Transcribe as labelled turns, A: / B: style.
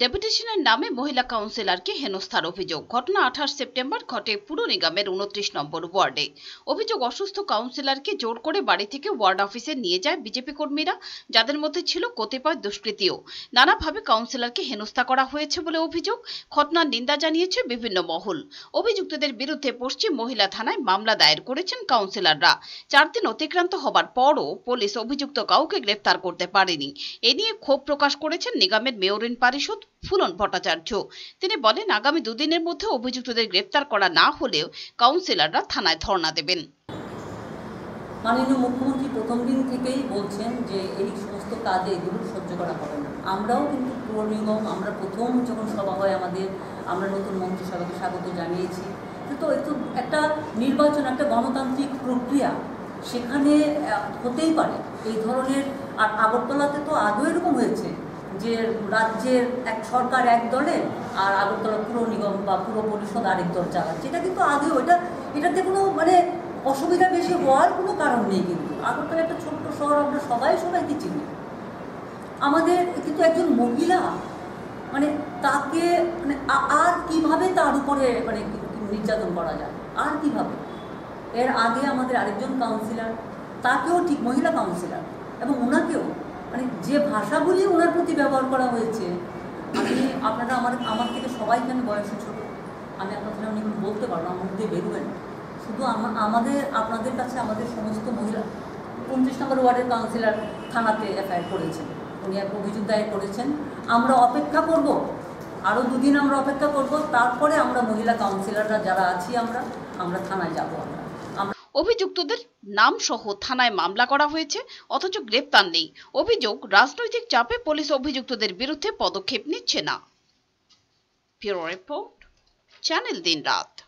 A: ডেপুটেশনের নামে মহিলা কাউন্সিলরকে হেনস্থার অভিযোগ। ঘটনা আঠাশ সেপ্টেম্বর ঘটে পুর নিগমের উনত্রিশ নম্বর ওয়ার্ডে। অভিযোগ, অসুস্থ কাউন্সিলরকে জোর করে বাড়ি থেকে ওয়ার্ড অফিসে নিয়ে যায় বিজেপি কর্মীরা, যাদের মধ্যে ছিল কতিপয় দুষ্কৃতীও। নানাভাবে কাউন্সিলরকে হেনস্থা করা হয়েছে বলে অভিযোগ, ঘটনার নিন্দা জানিয়েছে বিভিন্ন মহল। অভিযুক্তদের বিরুদ্ধে পশ্চিম মহিলা থানায় মামলা দায়ের করেছেন কাউন্সিলররা। চার দিন অতিক্রান্ত হবার পরও পুলিশ অভিযুক্ত কাউকে গ্রেপ্তার করতে পারেনি। এ নিয়ে ক্ষোভ প্রকাশ করেছেন নিগমের মেয়রিন পারিষদ ফুলন ভট্টাচার্য। তিনি বলেন, আগামী দুদিনের মধ্যে অভিযুক্তদের গ্রেপ্তার করা না হলেও কাউন্সিলররা থানায় ধর্ণা দেবেন।
B: মাননীয় মুখ্যমন্ত্রী প্রথম দিন থেকেই বলছেন যে এই সমস্ত কাজে এগুলো সহ্য করা হবে না। আমরাও কিন্তু পৌর নিগম, আমরা প্রথম যখন সভা হয় আমাদের, আমরা নতুন মন্ত্রিসভাকে স্বাগত জানিয়েছি। তো একটা নির্বাচন, একটা গণতান্ত্রিক প্রক্রিয়া সেখানে হতেই পারে। এই ধরনের, আর আগরতলাতে তো আগেও এরকম হয়েছে। যে রাজ্যের এক সরকার এক দলে আর আগরতলা পুর নিগম বা পুর পরিষদ আরেক দল চালাচ্ছে। এটা কিন্তু আগেও এটা, এটাতে কোনো মানে অসুবিধা বেশি হওয়ার কোনো কারণ নেই কিন্তু। আগরতলা একটা ছোট্ট শহর আমরা সবাই সবাইকে চিনি। আমাদের কিন্তু একজন মহিলা মানে তাকে মানে আর কীভাবে তার উপরে মানে নির্যাতন করা যায়? আর কীভাবে? এর আগে আমাদের আরেকজন কাউন্সিলর তাকেও ঠিক মহিলা কাউন্সিলর এবং ওনাকেও মানে যে ভাষাগুলি ওনার প্রতি ব্যবহার করা হয়েছে, আমি আপনারা আমার আমার থেকে সবাই এখানে বয়সে ছোট। আমি আপনাদের অনেক বলতে পারব আমার মধ্যে বেরোবেন শুধু আমাদের, আপনাদের কাছে আমাদের সমস্ত মহিলা উনত্রিশ নম্বর ওয়ার্ডের কাউন্সিলর থানাতে এফআইআর করেছেন। উনি এক অভিযোগ দায়ের করেছেন, আমরা অপেক্ষা করব। আরও দুদিন আমরা অপেক্ষা করব, তারপরে আমরা মহিলা কাউন্সিলররা যারা আছি আমরা আমরা থানায় যাব আমরা।
A: অভিযুক্তদের নাম সহ থানায় মামলা করা হয়েছে, অথচ গ্রেপ্তার নেই। অভিযোগ, রাজনৈতিক চাপে পুলিশ অভিযুক্তদের বিরুদ্ধে পদক্ষেপ নিচ্ছে না। ব্যুরো রিপোর্ট, চ্যানেল দিন রাত